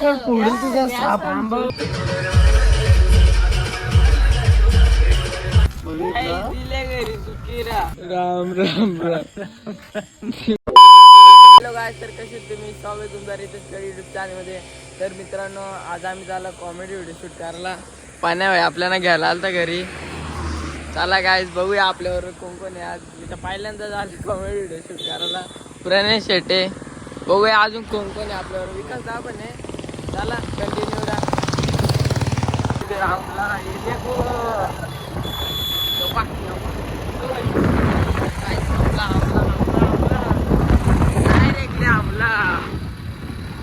Mister पुढील तुझ्या साप राम राम राम तर कसे तुम्ही? स्वागत तुमचा रितेश युट्यूब चॅनलमध्ये तर मित्रांनो आज आम्ही झाला कॉमेडी व्हिडिओ शूट करायला. पाण्या आपल्याला घ्यायला आलता घरी. चला गायज बघूया आपल्यावर कोण कोण आहे आज. मी तर पहिल्यांदा झालं कॉमेडी व्हिडिओ शूट करायला. पुराणे शेटे. बघूया अजून कोण कोण आहे आपल्यावर विकास दा पण आहे. चला कंटिन्यू राहा इकडे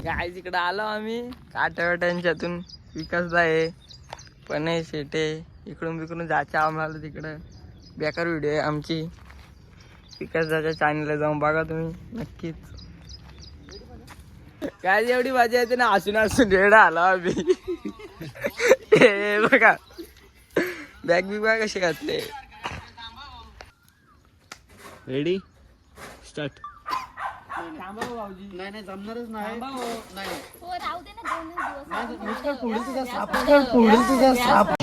काय तिकडं आलो आम्ही. काट्यावाट्यांच्यातून विकास आहे पण शेटे इकडून बिकडून जायचं आम्हाला तिकडं. बेकार व्हिडिओ आहे आमची. विकास दाच्या चॅनलला जाऊन बघा तुम्ही नक्कीच. काय एवढी मजा येते ना? हसून हसून रेडा आला आम्ही. हे बघा. बॅग बिग बघा कशी घातले. रेडी स्टार्ट नाही नाही जमणारच नाही. नाही. हो राहू दे ना दोन दिवस मिस्टर पुढील तुझ्या साप पुढील साप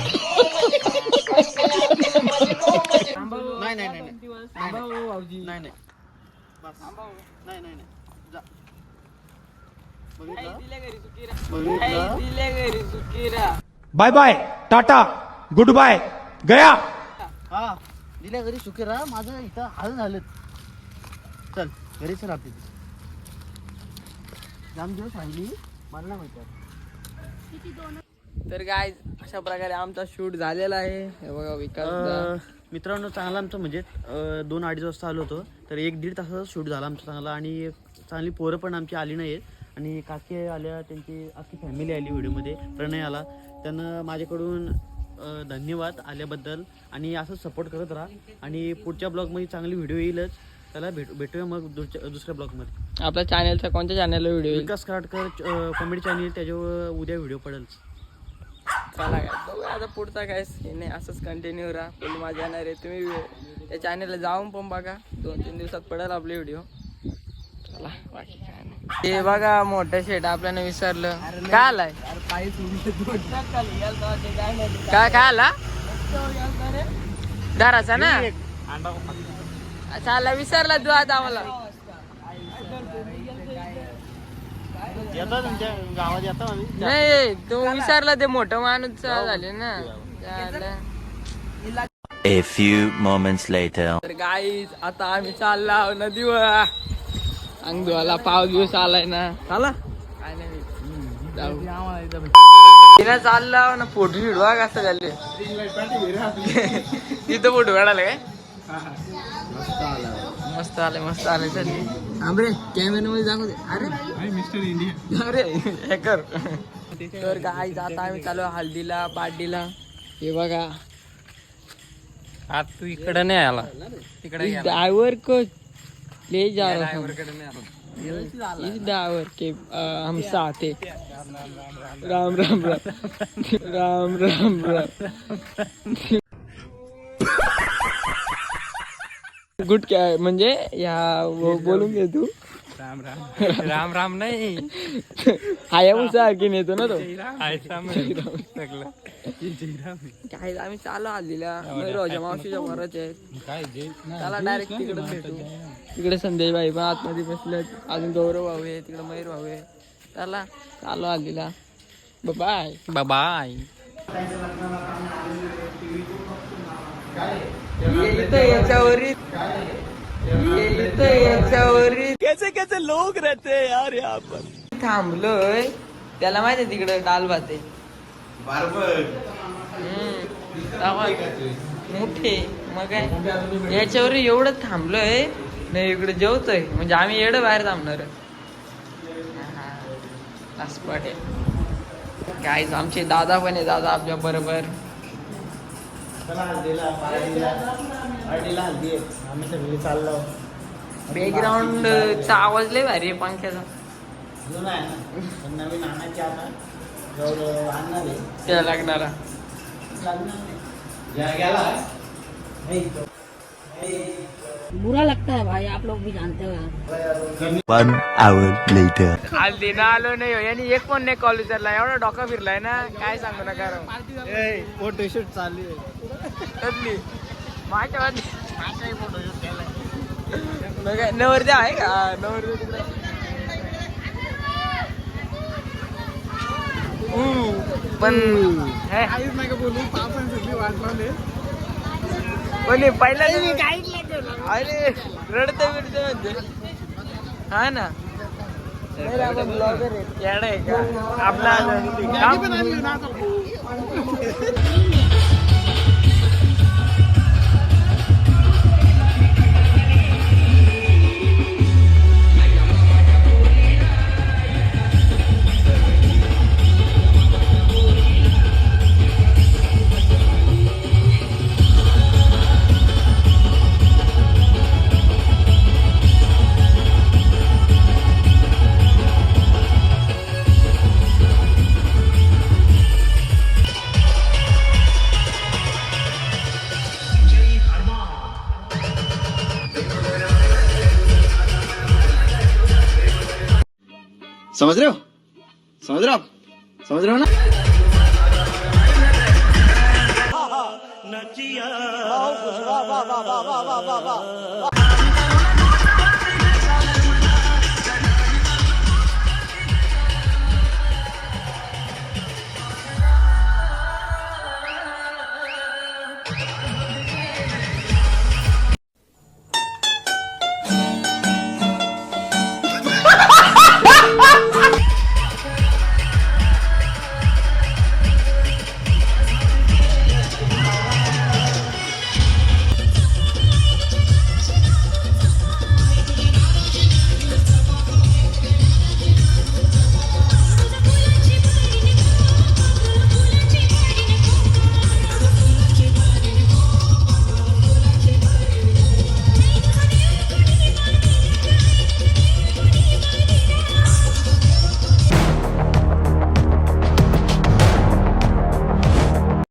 नाही नाही नाही नाही. नाही नाही. बस. नाही नाही नाही जा. बघितलं? बघितलं? Bye bye Tata goodbye गया. हा दिल्या घरी सुखी राहा माझं इथं हाल झालं चल घरी चल आपली. जाम दिवस राहिली मला नाही माहिती. तर काय अशा प्रकारे आमचा शूट झालेला आहे. हे बघा विकास मित्रांनो चांगला आमचं म्हणजे दोन अडीच वाजता आलो होतो. तर एक दीड तासाचा शूट झाला आमचा चांगला. आणि चांगली पोरं पण आमची आली नाहीत आणि काकी आल्या त्यांची अख्खी फॅमिली आली व्हिडिओमध्ये प्रणय आला. त्यांना माझ्याकडून धन्यवाद आल्याबद्दल. आणि असंच सपोर्ट करत राहा. आणि पुढच्या ब्लॉगमध्ये चांगली व्हिडिओ येईलच. त्याला भेटू भेटूया मग दुसऱ्या दुसऱ्या ब्लॉगमध्ये आपल्या चॅनलचा कोणत्या चॅनलला video Vikas Karadkar comedy channel त्याच्यावर उद्या व्हिडिओ पडेल. चला काय बघूया आता पुढचा काय आहे. असंच कंटिन्यू राहा. फुल मजा येणार आहे. तुम्ही त्या चॅनलला जाऊन पण बघा. दोन तीन दिवसात पडेल आपले व्हिडिओ चला बाकी काय नाही. ते बघा मोठं शेट आपल्याला विसरलं. काय आलाय? काय काय आला? दाराचा ना? चालला विसरला तू आता आम्हाला. येतात तुमच्या गावात येतो आम्ही. नाही तू विसरला ते मोठं माणूस झाले ना. A few moments later. तर गाईज आता आम्ही चालला नदीवर. अंग धुवायला पाव दिवस आलाय ना. चाला काय नाही. जाऊ. तिला चालला आहो ना फोटो व्हिडिओ कसं झाले तिथं फोटो काढायला काय? मस्त आले मस्त आले चल. आमरे कॅमेरा मध्ये दाखव दे. अरे. मिस्टर इंडिया अरे हे कर तर गाईज आता आम्ही चालू आहे हल्दीला पार्टीला. हे बघा. आज तू इकडे नाही आला. तिकडे इस ड्राइवर को ले जा रहा हूँ इस ड्राइवर के हम साथ है राम राम राम. राम राम राम. गुड काय म्हणजे या वो- बोलून घे तू. राम राम. राम राम नाही. हायाबुसा की नेतो ना तो. काय आम्ही चालू आलेला रोजा मावशीच्या काय जे चला डायरेक्ट तिकडे भेटू. तिकडे संदेश भाई पण आतमध्ये बसले अजून गौरव भाऊ आहे तिकडे मयूर भाऊ आहे. चला चालू आलेला. बाय बाय याच्यावरी. याच्यावरी. कैसे कैसे लोग रहते हैं यार यहाँ पर? थांबलोय. त्याला माहिती तिकडे डाल भात आहे. मोठे. मग काय? याच्यावर एवढं थांबलोय. नाही इकडे जेवतोय. म्हणजे आम्ही एवढं बाहेर थांबणार. आहे. गाईज आमचे दादा पण आहे दादा आपल्या बरोबर. चाललो. बॅकग्राऊंडचा आवाज लय भारी आहे पंख्याचा. त्या लागणारा. लागणार बुरा लगता है भाई आप लोग भी जानते हो later. आज दिन आलो नाही हो. यांनी एक पण नाही कॉल उचलला एवढा डोका फिरलाय ना काय सांगू नका. फोटोशूट चालू आहे माझ्या वाटली बघा, नवरदेव आहे का हा, नवरदेव तिकडे. हम्म, पण हे, कोणी पहिला अरे रडते बिडते म्हणजे. हा ना? ब्लॉगर आहे का? आपला समझ रहे हो समझ रहे हो आप समझ रहे हो ना